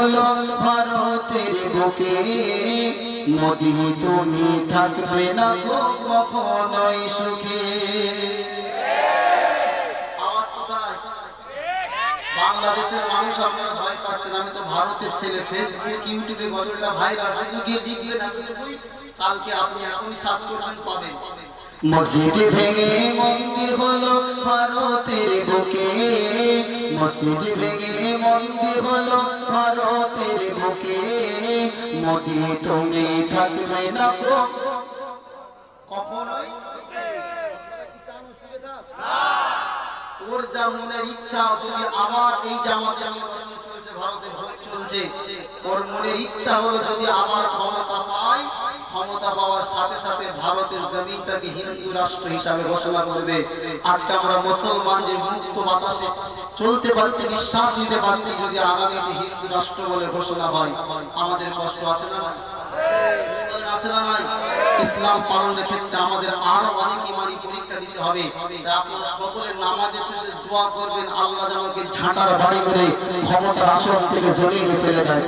হলো ভারতের বুকে। মোদি তুমি থাকবে না কখনোই সুখে। বাংলাদেশের মানুষ আপনারা ভয় পাচ্ছেন। আমি তো ভারতের ছেলে। ফেসবুক ইউটিউবে গজলটা ভাইরাল শুধু গিয়ে দেখবেন আপনি কালকে আপনি এখনই সার্চ করবেন পাবেন। মসজিদ ভেঙে মন্দির হলো ভারতের বুকে। মসজিদ ভেঙে মন্দির হলো ভারতের বুকে। মোদি তুমি থাকবে না কখনোই? ওর যা মনের ইচ্ছা, যদি আবার এই জামাতে নির্বাচন চলছে, ভারতে ভোট চলছে, ওর মনের ইচ্ছা হলো যদি আবার ক্ষমতা ক্ষমতা পাওয়ার সাথে সাথে ভারতের জমিনটাকে হিন্দু রাষ্ট্র হিসাবে ঘোষণা করবে। আজকে আমরা মুসলমান যে মুক্ত বাতাসে চলতে পারছি, নিঃশ্বাস নিতে পারছি, যদি আগামীতে হিন্দু রাষ্ট্র বলে ঘোষণা হয়, আমাদের কষ্ট আছে না ইসলাম পালনের ক্ষেত্রে আমাদের আরও অনেক ইমানি পরীক্ষা দিতে হবে। আপনারা সকলের নামাজের শেষে দোয়া করবেন, আল্লাহ যেন ঝাঁটার বাড়ি করে ক্ষমতার আসন থেকে জমিয়ে ফেলে দেয়।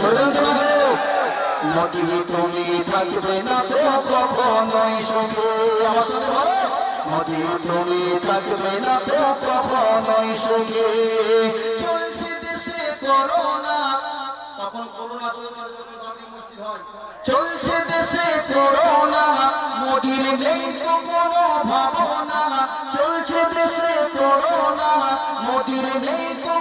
করবেন তো না গো? মোটিভি তুমি থাকবে না তো কখনোই সুখে। আমার সাথে বলো মোটিভি তুমি থাকবে না তো কখনোই সুখে। চলছে দেশে করোনা। তখন করোনা চলছে চলছে দেশে করোনা। মোদির নেই তো কোনো ভাবনা। চলছে দেশে করোনা। মোদির নেই তো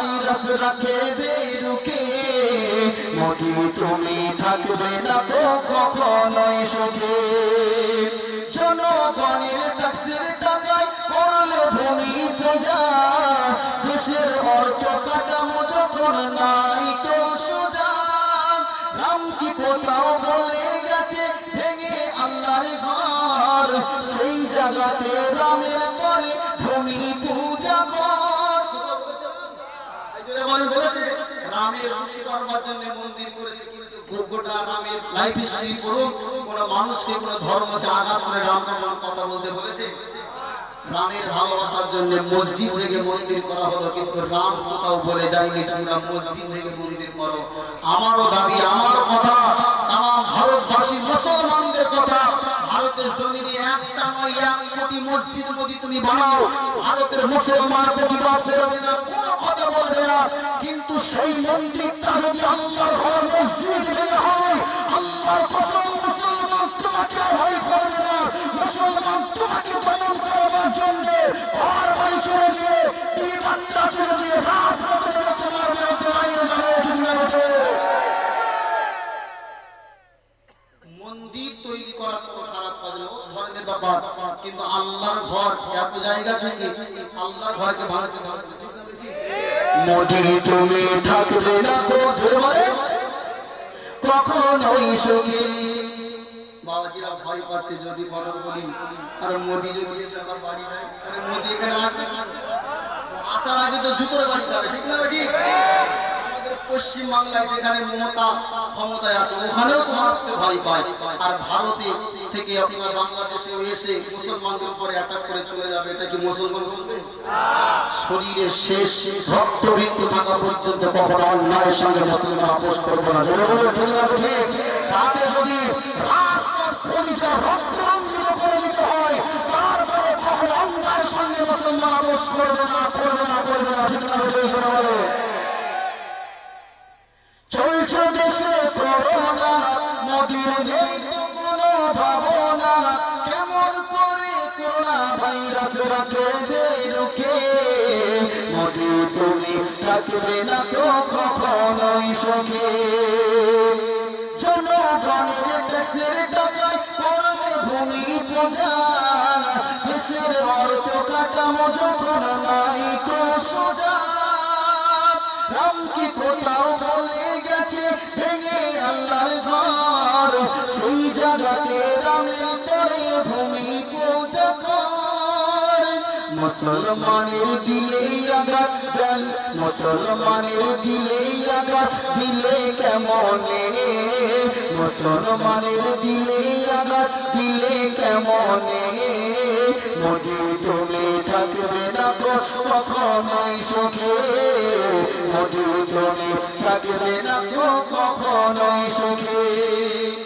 ভাইরাস রাখে বেরুকে। মোদি তুমি থাকবে না তো কখনোই সুখে। জনগণের ট্যাক্সের টাকায় করলে ভূমি পূজা। দেশের অর্থ কাঠামো যখন নাই তো সোজা। রাম কি কোথাও বলে গেছে, ভেঙে আল্লাহর ঘর। সেই জায়গাতে রামের পরে ভূমি পূজা। রামের খুশি করবার জন্য মন্দির করেছে, কিন্তু গোটা রামের লাইফ স্টাইল করুন কোন মানুষকে কোন ধর্মতে আঘাত করে রাম রাম কথা বলতে বলেছে। রামের ভালোবাসার জন্য মসজিদ থেকে মন্দির করা হলো, কিন্তু রাম কোথাও বলে যায়নি, তোমরা মসজিদ থেকে মন্দির করো। আমারও দাবি আমারও কথা, তাম ভারতবাসী মুসলমানদের কথা, ভারতের জমিনে একটা নয়, এক কোটি মসজিদ যদি তুমি বানাও, ভারতের মুসলমান প্রতিবাদ করবে না, কোনো বলবে না কিন্তু সেই মন্দিরটা যদি আল্লাহর ঘর মসজিদ হয়ে হয়, আল্লাহর কসম মুসলমান তোমাকে ভয় করবে না। মুসলমান তোমাকে পালন করবার জন্য ঘর বাড়ি চলে গিয়ে তুমি বাচ্চা চলে গিয়ে রাত রাতে তোমার বিরুদ্ধে আইনে যাবে যদি না। মন্দির তৈরি করা কোনো খারাপ কাজ না ধরনের ব্যাপার। কিন্তু আল্লাহর ঘর, এত জায়গা থেকে আল্লাহর ঘরকে ভারতে মোদি তুমি থাকবে না কোথায় কখনোই সুখী বাবাজিরা ভয় পাচ্ছে যদি বরং বলি। আর মোদি যদি এসে আমার বাড়ি আরে মোদি এখানে আসার আগে তো জুতোর বাড়ি যাবে, ঠিক না ঠিক আমাদের পশ্চিম বাংলায় যেখানে মমতা ক্ষমতায় আছে, ওখানেও তো আসতে ভয় পায়। আর ভারতে থেকে আপনার বাংলাদেশে এসে মুসলমানদের উপরে অ্যাটাক করে চলে যাবে, এটা কি মুসলমান বলবে? শরীরের শেষ রক্তবিন্দু থাকা পর্যন্ত কখনো অন্যায়ের সঙ্গে মুসলিমরা আপোষ করবে না। যদি রক্ত হয়, তারপরে কখনো অন্যায়ের সঙ্গে মুসলমান আপোষ করবে না করবে না করবে না, ঠিক না। রাখে বেরুকে মোদি তুমি থাকবে না তো কখনোই সুখে জনগণের ট্যাক্সের টাকায় করলে নাই তো সোজা। রাম কি বলে গেছে, ভেঙে আল্লাহর ঘর, সেই জায়গাতে রামের পরে ভূমি পূজা কর। মুসলমানের দিলে আঘাত দেন, মুসলমানের দিলে আঘাত দিলে কেমনে? মুসলমানের দিলে আঘাত দিলে কেমনে? মোদি তুমি থাকবে না কখনোই সুখে। মোদি তুমি থাকবে না কখনোই সুখে।